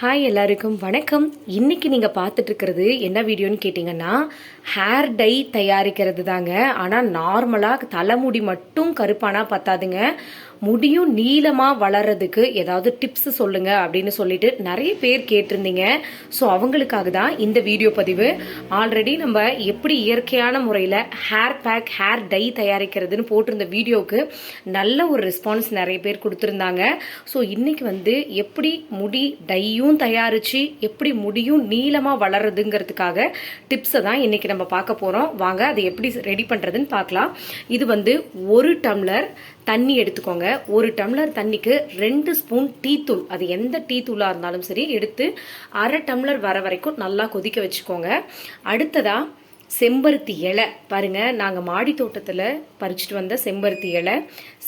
Hi எல்லாருக்கும் வணக்கம். இன்றைக்கி நீங்கள் பார்த்துட்ருக்கிறது என்ன வீடியோன்னு கேட்டிங்கன்னா ஹேர் டை தயாரிக்கிறது தாங்க ஆனால் நார்மலாக தலைமுடி மட்டும் கருப்பானா பத்தாதுங்க. முடியும் நீளமாக வளர்றதுக்கு ஏதாவது டிப்ஸ் சொல்லுங்க அப்படின்னு சொல்லிட்டு நிறைய பேர் கேட்டிருந்தீங்க. ஸோ அவங்களுக்காக தான் இந்த வீடியோ பதிவு. ஆல்ரெடி நம்ம எப்படி இயற்கையான முறையில் ஹேர் பேக் ஹேர் டை தயாரிக்கிறதுன்னு போட்டிருந்த வீடியோவுக்கு நல்ல ஒரு ரெஸ்பான்ஸ் நிறைய பேர் கொடுத்துருந்தாங்க. ஸோ இன்னைக்கு வந்து எப்படி முடி டையும் தயாரித்து எப்படி முடியும் நீளமாக வளருதுங்கிறதுக்காக டிப்ஸை தான் இன்னைக்கு நம்ம பார்க்க போகிறோம் வாங்க அதை எப்படி ரெடி பண்ணுறதுன்னு பார்க்கலாம். இது வந்து ஒரு டம்ளர் தண்ணி எடுத்துக்கோங்க. ஒரு டம்ளர் தண்ணிக்கு ரெண்டு ஸ்பூன் டீ தூள். அது எந்த டீ தூளாக இருந்தாலும் சரி எடுத்து அரை டம்ளர் வர வரைக்கும் நல்லா கொதிக்க வச்சுக்கோங்க. அடுத்ததா செம்பருத்தி இலை. பாருங்க நாங்கள் மாடி தோட்டத்தில் பறிச்சுட்டு வந்த செம்பருத்தி இலை.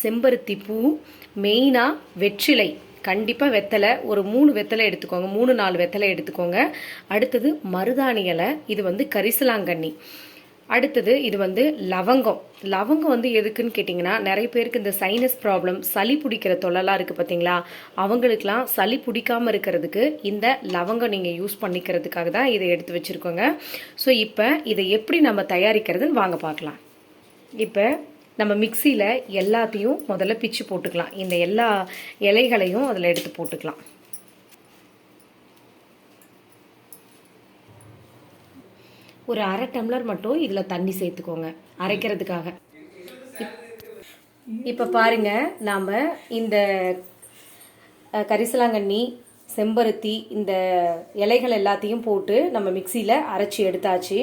செம்பருத்தி பூ மெயினாக வெற்றிலை. கண்டிப்பாக வெத்தலை ஒரு மூணு வெத்தலை எடுத்துக்கோங்க. மூணு நாலு வெத்தலை எடுத்துக்கோங்க. அடுத்தது மருதாணி இலை. இது வந்து கரிசலாங்கண்ணி. அடுத்தது இது வந்து லவங்கம். லவங்கம் வந்து எதுக்குன்னு கேட்டிங்கன்னா நிறைய பேருக்கு இந்த சைனஸ் ப்ராப்ளம் சளி பிடிக்கிற தொல்லலாம் இருக்குது பார்த்தீங்களா அவங்களுக்கெலாம் சளி பிடிக்காமல் இருக்கிறதுக்கு இந்த லவங்கம் நீங்கள் யூஸ் பண்ணிக்கிறதுக்காக தான் இதை எடுத்து வச்சுருக்கோங்க. ஸோ இப்போ இதை எப்படி நம்ம தயாரிக்கிறதுன்னு வாங்க பார்க்கலாம். இப்போ நம்ம மிக்சியில் எல்லாத்தையும் முதல்ல பிச்சு போட்டுக்கலாம். இந்த எல்லா இலைகளையும் அதில் எடுத்து போட்டுக்கலாம். ஒரு அரை டம்ளர் மட்டும் இதில் தண்ணி சேர்த்துக்கோங்க அரைக்கிறதுக்காக. இப்போ பாருங்க நாம் இந்த கரிசலாங்கண்ணி செம்பருத்தி இந்த இலைகள் எல்லாத்தையும் போட்டு நம்ம மிக்சியில் அரைச்சி எடுத்தாச்சு.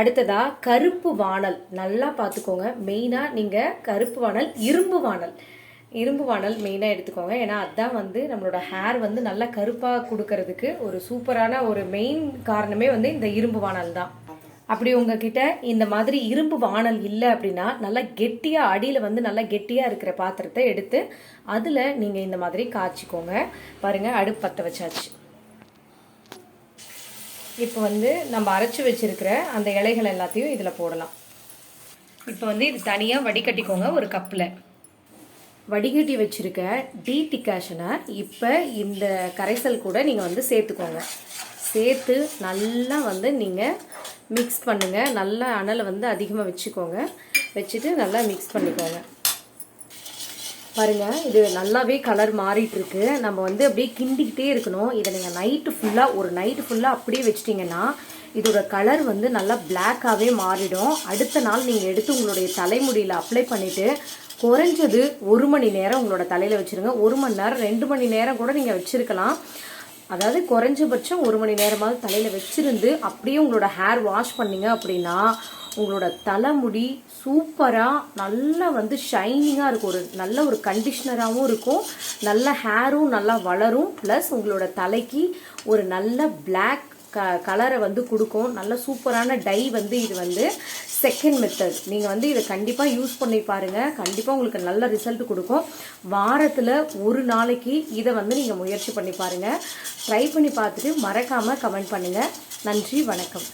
அடுத்ததா கருப்பு வாணல். நல்லா பார்த்துக்கோங்க. மெயினாக நீங்கள் கருப்பு வாணல் இரும்பு வாணல். இரும்பு வாணல் மெயினாக எடுத்துக்கோங்க. ஏன்னா அதுதான் வந்து நம்மளோட ஹேர் வந்து நல்லா கருப்பாக கொடுக்கறதுக்கு ஒரு சூப்பரான ஒரு மெயின் காரணமே வந்து இந்த இரும்பு வாணல் தான். அப்படி உங்ககிட்ட இந்த மாதிரி இரும்பு வாணல் இல்லை அப்படின்னா நல்லா கெட்டியாக அடியில் வந்து நல்லா கெட்டியாக இருக்கிற பாத்திரத்தை எடுத்து அதில் நீங்கள் இந்த மாதிரி காய்ச்சிக்கோங்க. பாருங்கள் அடுப்பு பற்ற வச்சாச்சு. இப்போ வந்து நம்ம அரைச்சி வச்சுருக்கிற அந்த இலைகள் எல்லாத்தையும் இதில் போடலாம். இப்போ வந்து இது தனியாக வடிகட்டிக்கோங்க ஒரு கப்பில். வடிகட்டி வச்சுருக்க டீ டிகாஷனை இப்போ இந்த கரைசல் கூட நீங்கள் வந்து சேர்த்துக்கோங்க. சேர்த்து நல்லா வந்து நீங்கள் மிக்ஸ் பண்ணுங்கள் நல்லா அனலை வந்து அதிகமாக வச்சுக்கோங்க. வச்சுட்டு நல்லா மிக்ஸ் பண்ணிக்கோங்க. பாருங்க இது நல்லாவே கலர் மாறிட்டுருக்கு. நம்ம வந்து அப்படியே கிண்டிக்கிட்டே இருக்கணும். இதை நீங்கள் நைட்டு ஃபுல்லாக ஒரு நைட்டு ஃபுல்லாக அப்படியே வச்சிட்டிங்கன்னா இதோட கலர் வந்து நல்லா பிளாக்காகவே மாறிடும். அடுத்த நாள் நீங்கள் எடுத்து உங்களுடைய தலைமுடியில் அப்ளை பண்ணிவிட்டு குறைஞ்சது ஒரு மணி நேரம் உங்களோட தலையில் வச்சுருங்க. ஒரு மணி நேரம் ரெண்டு மணி நேரம் கூட நீங்கள் வச்சுருக்கலாம். அதாவது குறைஞ்சபட்சம் ஒரு மணி நேரமாவது தலையில் வச்சிருந்து அப்படியே உங்களோட ஹேர் வாஷ் பண்ணீங்க அப்படின்னா உங்களோட தலைமுடி சூப்பராக நல்லா வந்து ஷைனிங்காக இருக்கும். ஒரு நல்ல ஒரு கண்டிஷ்னராகவும் இருக்கும். நல்ல ஹேரும் நல்லா வளரும். ப்ளஸ் உங்களோட தலைக்கு ஒரு நல்ல பிளாக் க கலரை வந்து கொடுக்கும். நல்ல சூப்பரான டை வந்து இது வந்து செகண்ட் மெத்தட் நீங்கள் வந்து இதை கண்டிப்பாக யூஸ் பண்ணி பாருங்கள் கண்டிப்பாக உங்களுக்கு நல்ல ரிசல்ட் கொடுக்கும். வாரத்தில் ஒரு நாளைக்கு இதை வந்து நீங்கள் முயற்சி பண்ணி பாருங்கள் ட்ரை பண்ணி பார்த்துட்டு மறக்காமல் கமெண்ட் பண்ணுங்கள் நன்றி வணக்கம்.